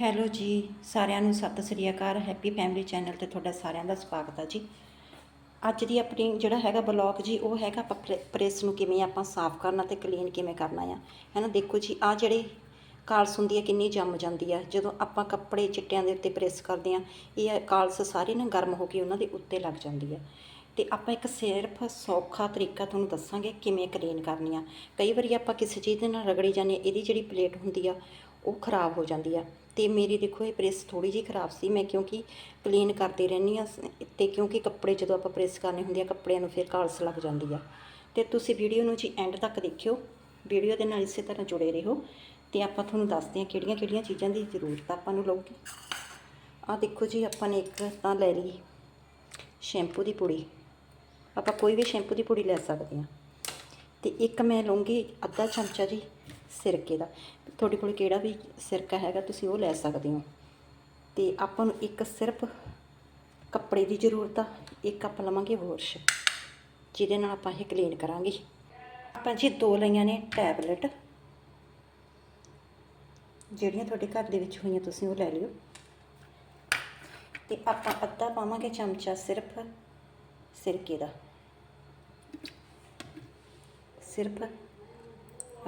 Hello ਜੀ ਸਾਰਿਆਂ ਨੂੰ Sat Sri Akal happy family channel ਤੇ ਤੁਹਾਡਾ ਸਾਰਿਆਂ ਦਾ ਸਵਾਗਤ ਹੈ ਜੀ। ਅੱਜ ਦੀ ਆਪਣੀ ਜਿਹੜਾ ਹੈਗਾ ਬਲੌਗ ਜੀ ਉਹ ਹੈਗਾ ਆਪਾਂ ਪ੍ਰੇ- ਪ੍ਰੈਸ ਨੂੰ ਕਿਵੇਂ ਆਪਾਂ ਸਾਫ਼ ਕਰਨਾ ਤੇ ਕਲੀਨ ਕਿਵੇਂ ਕਰਨਾ ਆ। ਹੈਨਾ ਦੇਖੋ ਜੀ ਆ ਜਿਹੜੇ ਕਾਲਸ ਹੁੰਦੀ ਹੈ ਕਿੰਨੀ ਜੰਮ ਜਾਂਦੀ ਆ। ਜਦੋਂ ਆਪਾਂ ਕੱਪੜੇ ਚਿੱਟਿਆਂ ਦੇ ਉੱਤੇ ਪ੍ਰੈਸ ਕਰਦੇ ਆ ਇਹ ਕਾਲਸ ਸਾਰੇ ਨਾ ਗਰਮ ਹੋ ਕੇ ਉਹਨਾਂ ਦੇ ਉੱਤੇ ਲੱਗ ਜਾਂਦੀ ਆ। ਤੇ ਆਪਾਂ ਇੱਕ ਸਿਰਫ ਸੌਖਾ ਤਰੀਕਾ ਤੁਹਾਨੂੰ ਦੱਸਾਂਗੇ ਕਿਵੇਂ ਕਲੀਨ ਕਰਨੀ ਆ। ਕਈ ਵਾਰੀ ਆਪਾਂ ਕਿਸੇ ਚੀਜ਼ ਦੇ ਨਾਲ ਰਗੜੀ ਜਾਂਦੇ ਹਾਂ, ਇਹਦੀ ਜਿਹੜੀ ਪਲੇਟ ਹੁੰਦੀ ਆ ਉਹ ਖਰਾਬ ਹੋ ਜਾਂਦੀ ਆ। ਤੇ ਮੇਰੀ ਦੇਖੋ ਇਹ ਪ੍ਰੈਸ ਥੋੜੀ ਜਿਹੀ ਖਰਾਬ ਸੀ। ਮੈਂ ਕਿਉਂਕਿ ਕਲੀਨ ਕਰਦੀ ਰਹਿੰਦੀ ਆ ਤੇ ਕਿਉਂਕਿ ਕੱਪੜੇ ਜਦੋਂ ਆਪਾਂ ਪ੍ਰੈਸ ਕਰਨੇ ਹੁੰਦੇ ਆ, ਕੱਪੜਿਆਂ ਨੂੰ ਫਿਰ ਕਾਲਸ ਲੱਗ ਜਾਂਦੀ ਆ। ਤੇ ਤੁਸੀਂ ਵੀਡੀਓ ਨੂੰ ਜੀ ਐਂਡ ਤੱਕ ਦੇਖਿਓ। ਵੀਡੀਓ ਦੇ ਨਾਲ ਇਸੇ ਤਰ੍ਹਾਂ ਜੁੜੇ ਰਹੋ। ਤੇ ਆਪਾਂ ਤੁਹਾਨੂੰ ਦੱਸਦੇ ਹਾਂ ਕਿਹੜੀਆਂ ਕਿਹੜੀਆਂ ਚੀਜ਼ਾਂ ਦੀ ਜ਼ਰੂਰਤ ਆਪਾਂ ਨੂੰ ਲਊਗੀ ਆ ਦੇਖੋ ਜੀ, ਆਪਾਂ ਨੇ ਇੱਕ ਤਾਂ ਲੈ ਲਈ ਸ਼ੈਂਪੂ ਦੀ ਪੁੜੀ। ਆਪਾਂ ਕੋਈ ਵੀ ਸ਼ੈਂਪੂ ਦੀ ਪੁੜੀ ਲੈ ਸਕਦੇ ਹਾਂ। ਤੇ ਇੱਕ ਮੈਂ ਲਵਾਂਗੀ ਅੱਧਾ ਚਮਚਾ ਜੀ ਸਿਰਕੇ ਦਾ। ਤੁਹਾਡੇ ਕੋਲ ਕਿਹੜਾ ਵੀ ਸਿਰਕਾ ਹੈਗਾ, ਤੁਸੀਂ ਉਹ ਲੈ ਸਕਦੇ ਹੋ। ਤੇ ਆਪਾਂ ਨੂੰ ਇੱਕ ਸਿਰਫ ਕੱਪੜੇ ਦੀ ਜ਼ਰੂਰਤ ਆ, ਇੱਕ ਆਪਾਂ ਲਵਾਂਗੇ ਬੁਰਸ਼ ਜਿਹਦੇ ਨਾਲ ਆਪਾਂ ਇਹ ਕਲੀਨ ਕਰਾਂਗੇ। ਆਪਾਂ ਜੀ ਦੋ ਲਈਆਂ ਨੇ ਟੈਬਲੇਟ ਜਿਹੜੀਆਂ ਤੁਹਾਡੇ ਘਰ ਦੇ ਵਿੱਚ ਹੋਈਆਂ, ਤੁਸੀਂ ਉਹ ਲੈ ਲਿਓ। ਤੇ ਆਪਾਂ ਅੱਧਾ ਪਾਵਾਂਗੇ ਚਮਚਾ ਸਿਰਫ ਸਿਰਕੇ ਦਾ। ਸਿਰਫ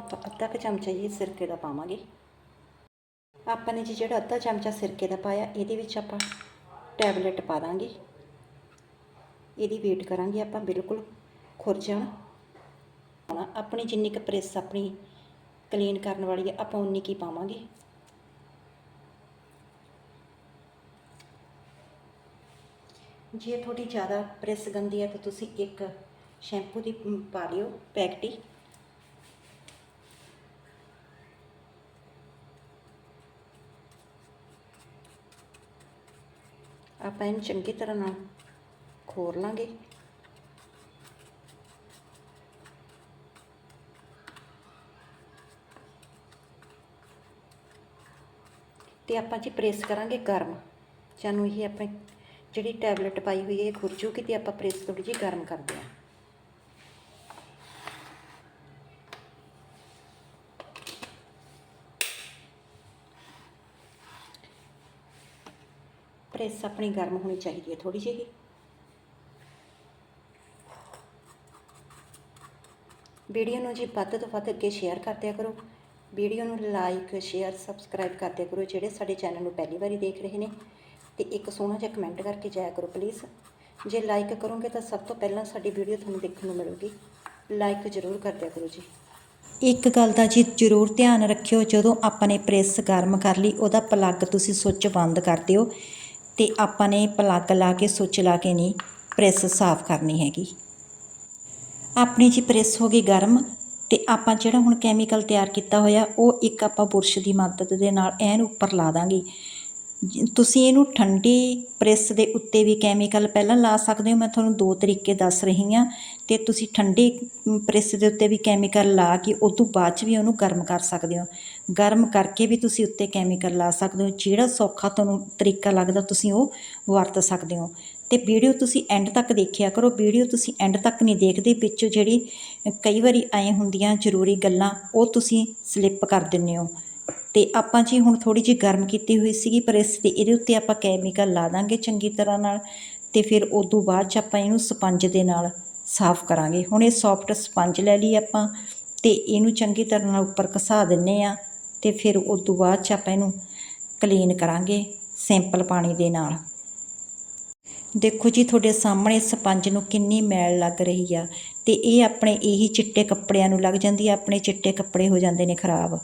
ਆਪਾਂ ਅੱਧਾ ਕੁ ਚਮਚਾ ਜੀ ਸਿਰਕੇ ਦਾ ਪਾਵਾਂਗੇ। ਆਪਾਂ ਨੇ ਜੀ ਜਿਹੜਾ ਅੱਧਾ ਚਮਚਾ ਸਿਰਕੇ ਦਾ ਪਾਇਆ, ਇਹਦੇ ਵਿੱਚ ਆਪਾਂ ਟੈਬਲੇਟ ਪਾ ਦਾਂਗੇ। ਇਹਦੀ ਵੇਟ ਕਰਾਂਗੇ ਆਪਾਂ, ਬਿਲਕੁਲ ਖੁਰ ਜਾਣ ਆਪਣੀ ਜਿੰਨੀ ਕੁ ਪ੍ਰੈਸ ਆਪਣੀ ਕਲੀਨ ਕਰਨ ਵਾਲੀ ਹੈ ਆਪਾਂ ਉਨੀ ਕੀ ਪਾਵਾਂਗੇ। ਜੇ ਤੁਹਾਡੀ ਜ਼ਿਆਦਾ ਪ੍ਰੈਸ ਗੰਦੀ ਹੈ ਤਾਂ ਤੁਸੀਂ ਇੱਕ ਸ਼ੈਂਪੂ ਦੀ ਪਾ ਲਿਓ, ਪੈਕਟੀ ਆਪਾਂ ਇਹਨੂੰ ਚੰਗੀ ਤਰ੍ਹਾਂ ਨਾਲ ਖੋਰ ਲਾਂਗੇ। ਤੇ ਆਪਾਂ ਜੀ ਪ੍ਰੈਸ ਕਰਾਂਗੇ ਗਰਮ। ਸਾਨੂੰ ਇਹ ਆਪਾਂ ਜਿਹੜੀ ਟੈਬਲੇਟ ਪਾਈ ਹੋਈ ਹੈ, ਇਹ ਖੁਰਜੂਗੀ ਤੇ ਆਪਾਂ ਪ੍ਰੈਸ ਥੋੜੀ ਜਿਹੀ ਗਰਮ ਕਰਦੇ ਹਾਂ। ਪ੍ਰੈਸ ਆਪਣੀ ਗਰਮ ਹੋਣੀ ਚਾਹੀਦੀ ਹੈ ਥੋੜੀ ਜਿਹੀ। ਵੀਡੀਓ ਨੂੰ ਜੀ ਵੱਧ ਤੋਂ ਵੱਧ ਅੱਗੇ ਸ਼ੇਅਰ ਕਰਦਿਆ ਕਰੋ। ਵੀਡੀਓ ਨੂੰ ਲਾਈਕ ਸ਼ੇਅਰ ਸਬਸਕ੍ਰਾਈਬ ਕਰਦਿਆ ਕਰੋ ਜਿਹੜੇ ਸਾਡੇ ਚੈਨਲ ਨੂੰ ਪਹਿਲੀ ਵਾਰੀ ਦੇਖ ਰਹੇ ਨੇ। ਤੇ ਇੱਕ ਸੋਹਣਾ ਜਿਹਾ ਕਮੈਂਟ ਕਰਕੇ ਜਾਇਆ ਕਰੋ ਪਲੀਜ਼ ਜੇ ਲਾਈਕ ਕਰੋਗੇ ਤਾਂ ਸਭ ਤੋਂ ਪਹਿਲਾਂ ਸਾਡੀ ਵੀਡੀਓ ਤੁਹਾਨੂੰ ਦੇਖਣ ਨੂੰ ਮਿਲੂਗੀ। ਲਾਈਕ ਜ਼ਰੂਰ ਕਰਦਿਆ ਕਰੋ ਜੀ। ਇੱਕ ਗੱਲ ਦਾ ਜੀ ਜ਼ਰੂਰ ਧਿਆਨ ਰੱਖਿਓ, ਜਦੋਂ ਆਪਾਂ ਨੇ ਪ੍ਰੈਸ ਗਰਮ ਕਰ ਲਈ, ਉਹਦਾ ਪਲੱਗ ਤੁਸੀਂ ਸੁੱਚ ਬੰਦ ਕਰ ਦਿਓ। ਤੇ ਆਪਾਂ ਨੇ ਪਲੱਗ ਲਾ ਕੇ, ਸੁੱਚ ਲਾ ਕੇ ਨਹੀਂ, ਪ੍ਰੈਸ ਸਾਫ਼ ਕਰਨੀ ਹੈਗੀ। ਆਪਣੀ ਜੀ ਪ੍ਰੈਸ ਹੋ ਗਈ ਗਰਮ ਤੇ ਆਪਾਂ ਜਿਹੜਾ ਹੁਣ ਕੈਮੀਕਲ ਤਿਆਰ ਕੀਤਾ ਹੋਇਆ, ਉਹ ਇੱਕ ਆਪਾਂ ਬੁਰਸ਼ ਦੀ ਮਦਦ ਦੇ ਨਾਲ ਐਨ ਉੱਪਰ ਲਾ ਦਾਂਗੇ। ਜ- ਤੁਸੀਂ ਇਹਨੂੰ ਠੰਡੀ ਪ੍ਰੈਸ ਦੇ ਉੱਤੇ ਵੀ ਕੈਮੀਕਲ ਪਹਿਲਾਂ ਲਾ ਸਕਦੇ ਹੋ, ਮੈਂ ਤੁਹਾਨੂੰ ਦੋ ਤਰੀਕੇ ਦੱਸ ਰਹੀ ਹਾਂ। ਤੇ ਤੁਸੀਂ ਠੰਡੀ ਪ੍ਰੈਸ ਦੇ ਉੱਤੇ ਵੀ ਕੈਮੀਕਲ ਲਾ ਕੇ ਉਸ ਤੋਂ ਬਾਅਦ ਚ ਵੀ ਉਹਨੂੰ ਗਰਮ ਕਰ ਸਕਦੇ ਹੋ। ਗਰਮ ਕਰਕੇ ਵੀ ਤੁਸੀਂ ਉੱਤੇ ਕੈਮੀਕਲ ਲਾ ਸਕਦੇ ਹੋ। ਜਿਹੜਾ ਸੌਖਾ ਤੁਹਾਨੂੰ ਤਰੀਕਾ ਲੱਗਦਾ, ਤੁਸੀਂ ਉਹ ਵਰਤ ਸਕਦੇ ਹੋ। ਤੇ ਵੀਡੀਓ ਤੁਸੀਂ ਐਂਡ ਤੱਕ ਦੇਖਿਆ ਕਰੋ। ਵੀਡੀਓ ਤੁਸੀਂ ਐਂਡ ਤੱਕ ਨਹੀਂ ਦੇਖਦੇ। ਵਿੱਚੋਂ ਜਿਹੜੀ ਕਈ ਵਾਰੀ ਐਂ ਹੁੰਦੀਆਂ ਜ਼ਰੂਰੀ ਗੱਲਾਂ, ਉਹ ਤੁਸੀਂ ਸਲਿੱਪ ਕਰ ਦਿੰਦੇ ਹੋ। ਤੇ ਆਪਾਂ ਜੀ ਹੁਣ ਥੋੜੀ ਜਿਹੀ ਗਰਮ ਕੀਤੀ ਹੋਈ ਸੀਗੀ, ਪਰ ਇਸ ਤੇ ਇਹਦੇ ਉੱਤੇ ਆਪਾਂ ਕੈਮੀਕਲ ਲਾ ਦਾਂਗੇ ਚੰਗੀ ਤਰ੍ਹਾਂ ਨਾਲ। ਤੇ ਫਿਰ ਉਸ ਤੋਂ ਬਾਅਦ ਚ ਆਪਾਂ ਇਹਨੂੰ ਸਪੰਜ ਦੇ ਨਾਲ ਸਾਫ਼ ਕਰਾਂਗੇ। ਹੁਣ ਇਹ ਸੌਫਟ ਸਪੰਜ ਲੈ ਲਈ ਆਪਾਂ ਤੇ ਇਹਨੂੰ ਚੰਗੀ ਤਰ੍ਹਾਂ ਨਾਲ ਉੱਪਰ ਘਸਾ ਦਿੰਨੇ ਆ ਤੇ ਫਿਰ ਉਸ ਤੋਂ ਬਾਅਦ ਚ ਆਪਾਂ ਇਹਨੂੰ ਕਲੀਨ ਕਰਾਂਗੇ ਸਿੰਪਲ ਪਾਣੀ ਦੇ ਨਾਲ। ਦੇਖੋ ਜੀ, ਤੁਹਾਡੇ ਸਾਹਮਣੇ ਸਪੰਜ ਨੂੰ ਕਿੰਨੀ ਮੈਲ ਲੱਗ ਰਹੀ ਆ ਤੇ ਇਹ ਆਪਣੇ ਇਹੀ ਚਿੱਟੇ ਕੱਪੜਿਆਂ ਨੂੰ ਲੱਗ ਜਾਂਦੀ ਆ, ਆਪਣੇ ਚਿੱਟੇ ਕੱਪੜੇ ਹੋ ਜਾਂਦੇ ਨੇ ਖਰਾਬ।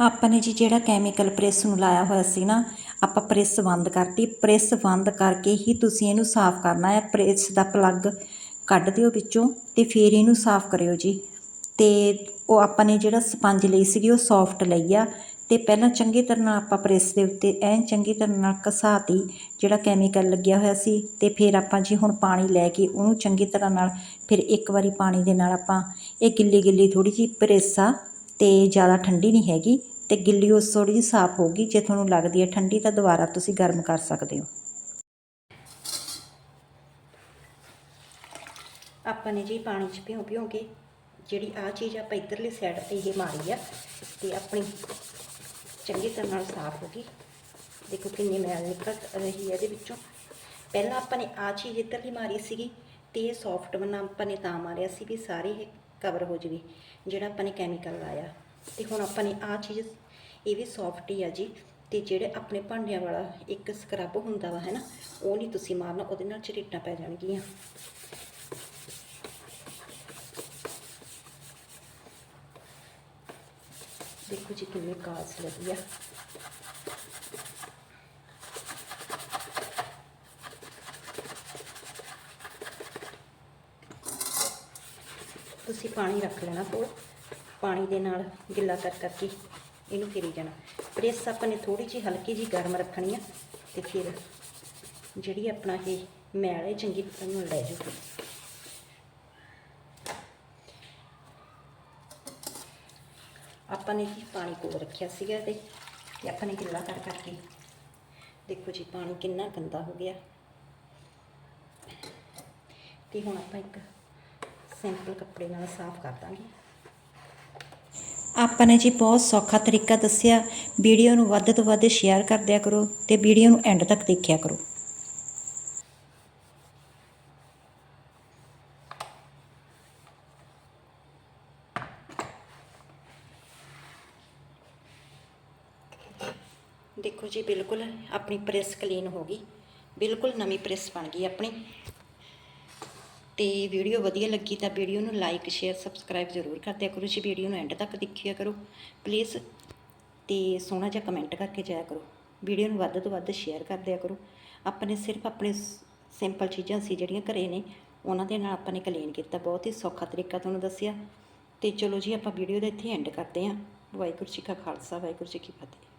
ਆਪਾਂ ਨੇ ਜੀ ਜਿਹੜਾ ਕੈਮੀਕਲ ਪ੍ਰੈਸ ਨੂੰ ਲਾਇਆ ਹੋਇਆ ਸੀ ਨਾ, ਆਪਾਂ ਪ੍ਰੈਸ ਬੰਦ ਕਰਤੀ। ਪ੍ਰੈਸ ਬੰਦ ਕਰਕੇ ਹੀ ਤੁਸੀਂ ਇਹਨੂੰ ਸਾਫ਼ ਕਰਨਾ ਹੈ ਪ੍ਰੈਸ ਦਾ ਪਲੱਗ ਕੱਢ ਦਿਓ ਵਿੱਚੋਂ ਤੇ ਫਿਰ ਇਹਨੂੰ ਸਾਫ਼ ਕਰਿਓ ਜੀ। ਤੇ ਉਹ ਆਪਾਂ ਨੇ ਜਿਹੜਾ ਸਪੰਜ ਲਈ ਸੀਗੀ, ਉਹ ਸੌਫਟ ਲਈ ਆ। ਤੇ ਪਹਿਲਾਂ ਚੰਗੀ ਤਰ੍ਹਾਂ ਨਾਲ ਆਪਾਂ ਪ੍ਰੈਸ ਦੇ ਉੱਤੇ ਐਂ ਚੰਗੀ ਤਰ੍ਹਾਂ ਨਾਲ ਘਸਾਤੀ, ਜਿਹੜਾ ਕੈਮੀਕਲ ਲੱਗਿਆ ਹੋਇਆ ਸੀ। ਤੇ ਫਿਰ ਆਪਾਂ ਜੀ ਹੁਣ ਪਾਣੀ ਲੈ ਕੇ ਉਹਨੂੰ ਚੰਗੀ ਤਰ੍ਹਾਂ ਨਾਲ ਫਿਰ ਇੱਕ ਵਾਰੀ ਪਾਣੀ ਦੇ ਨਾਲ ਆਪਾਂ ਇਹ ਗਿੱਲੀ ਗਿੱਲੀ ਥੋੜੀ ਜਿਹੀ ਪ੍ਰੈਸ ਆ, ਤੇ ਜ਼ਿਆਦਾ ਠੰਡੀ ਨਹੀਂ ਹੈਗੀ। ਤੇ ਗਿੱਲੀ ਉਸ ਥੋੜੀ ਜਿਹੀ ਸਾਫ਼ ਹੋਊਗੀ, ਜੇ ਤੁਹਾਨੂੰ ਲੱਗਦੀ ਹੈ ਠੰਡੀ ਤਾਂ ਦੁਬਾਰਾ ਤੁਸੀਂ ਗਰਮ ਕਰ ਸਕਦੇ ਹੋ। ਆਪਾਂ ਨੇ ਜੀ ਪਾਣੀ 'ਚ ਭਿਉਂ ਭਿਉਂ ਕੇ ਜਿਹੜੀ ਆ ਚੀਜ਼ ਆਪਾਂ ਇੱਧਰਲੀ ਸਾਈਡ ਤੇ ਇਹ ਮਾਰੀ ਆ, ਤੇ ਆਪਣੀ ਚੰਗੀ ਤਰ੍ਹਾਂ ਨਾਲ ਸਾਫ਼ ਹੋ ਗਈ। ਦੇਖੋ ਕਿੰਨੀ ਮੈਲ ਨਿਕਲ ਰਹੀ ਹੈ ਇਹਦੇ ਵਿੱਚੋਂ। ਪਹਿਲਾਂ ਆਪਾਂ ਨੇ ਆ ਚੀਜ਼ ਇੱਧਰਲੀ ਮਾਰੀ ਸੀਗੀ, ਤੇ ਇਹ ਸੌਫਟ ਬਣਾ ਆਪਾਂ ਨੇ ਤਾਂ ਮਾਰਿਆ ਸੀ ਵੀ ਸਾਰੇ ਇਹ ਕਵਰ ਹੋ ਜਵੇ, ਜਿਹੜਾ ਆਪਾਂ ਨੇ ਕੈਮੀਕਲ ਲਾਇਆ। ਤੇ ਹੁਣ ਆਪਾਂ ਨੇ ਆ ਚੀਜ਼, ਇਹ ਵੀ ਸੌਫਟ ਹੀ ਆ ਜੀ, ਤੇ ਜਿਹੜੇ ਆਪਣੇ ਭਾਂਡਿਆਂ ਵਾਲਾ ਇੱਕ ਸਕਰਬ ਹੁੰਦਾ ਵਾ ਹੈ ਨਾ ਉਹ ਨਹੀਂ ਤੁਸੀਂ ਮਾਰਨਾ, ਉਹਦੇ ਨਾਲ ਝਰੀਟਾਂ ਪੈ ਜਾਣਗੀਆਂ। ਦੇਖੋ ਜੀ ਕਿੰਨੇ ਕਾਸ ਲੱਗੀ ਆ। ਤੁਸੀਂ ਪਾਣੀ ਰੱਖ ਲੈਣਾ ਕੋਲ ਪਾਣੀ ਦੇ ਨਾਲ ਗਿੱਲਾ ਕਰ ਕਰਕੇ ਇਹਨੂੰ ਫੇਰੀ ਜਾਣਾ। ਪ੍ਰੈਸ ਆਪਾਂ ਨੇ ਥੋੜੀ ਜਿਹੀ ਹਲਕੀ ਜਿਹੀ ਗਰਮ ਰੱਖਣੀ ਆ ਤੇ ਫਿਰ ਜਿਹੜੀ ਆਪਣਾ ਇਹ ਮੈਲ ਹੈ, ਚੰਗੀ ਤਰ੍ਹਾਂ ਨਾਲ ਲੈ ਜੂਗੀ ਆਪਾਂ ਨੇ ਜੀ ਪਾਣੀ ਕੋਲ ਰੱਖਿਆ ਸੀਗਾ ਤੇ ਆਪਾਂ ਨੇ ਗਿੱਲਾ ਕਰ ਕਰਕੇ। ਦੇਖੋ ਜੀ, ਪਾਣੀ ਕਿੰਨਾ ਗੰਦਾ ਹੋ ਗਿਆ। ਤੇ ਹੁਣ ਆਪਾਂ ਇੱਕ ਸਿੰਪਲ ਕੱਪੜੇ ਨਾਲ ਸਾਫ਼ ਕਰ ਦਾਂਗੇ। ਆਪਾਂ ਨੇ ਜੀ ਬਹੁਤ ਸੌਖਾ ਤਰੀਕਾ ਦੱਸਿਆ। ਵੀਡੀਓ ਨੂੰ ਵੱਧ ਤੋਂ ਵੱਧ ਸ਼ੇਅਰ ਕਰ ਦਿਆ ਕਰੋ ਤੇ ਵੀਡੀਓ ਨੂੰ ਐਂਡ ਤੱਕ ਦੇਖਿਆ ਕਰੋ। ਦੇਖੋ ਜੀ, ਬਿਲਕੁਲ ਆਪਣੀ ਪ੍ਰੈਸ ਕਲੀਨ ਹੋ ਗਈ। ਬਿਲਕੁਲ ਨਵੀਂ ਪ੍ਰੈਸ ਬਣ ਗਈ ਆਪਣੀ। ਤੇ ਵੀਡੀਓ ਵਧੀਆ ਲੱਗੀ ਤਾਂ ਵੀਡੀਓ ਨੂੰ ਲਾਈਕ ਸ਼ੇਅਰ ਸਬਸਕ੍ਰਾਈਬ ਜ਼ਰੂਰ ਕਰਦਿਆ ਕਰੋ ਜੀ। ਵੀਡੀਓ ਨੂੰ ਐਂਡ ਤੱਕ ਦੇਖਿਆ ਕਰੋ। ਪਲੀਜ਼ ਤੇ ਸੋਹਣਾ ਜਿਹਾ ਕਮੈਂਟ ਕਰਕੇ ਜਾਇਆ ਕਰੋ। ਵੀਡੀਓ ਨੂੰ ਵੱਧ ਤੋਂ ਵੱਧ ਸ਼ੇਅਰ ਕਰਦਿਆ ਕਰੋ। ਆਪਣੇ ਸਿਰਫ ਆਪਣੇ ਸਿੰਪਲ ਚੀਜ਼ਾਂ ਸੀ ਜਿਹੜੀਆਂ ਘਰੇ ਨੇ, ਉਹਨਾਂ ਦੇ ਨਾਲ ਆਪਾਂ ਨੇ ਕਲੀਨ ਕੀਤਾ। ਬਹੁਤ ਹੀ ਸੌਖਾ ਤਰੀਕਾ ਤੁਹਾਨੂੰ ਦੱਸਿਆ। ਤੇ ਚਲੋ ਜੀ, ਆਪਾਂ ਵੀਡੀਓ ਦਾ ਇੱਥੇ ਐਂਡ ਕਰਦੇ ਹਾਂ। ਵਾਹਿਗੁਰੂ ਜੀ ਕਾ ਖਾਲਸਾ, ਵਾਹਿਗੁਰੂ ਜੀ ਕੀ ਫਤਿਹ।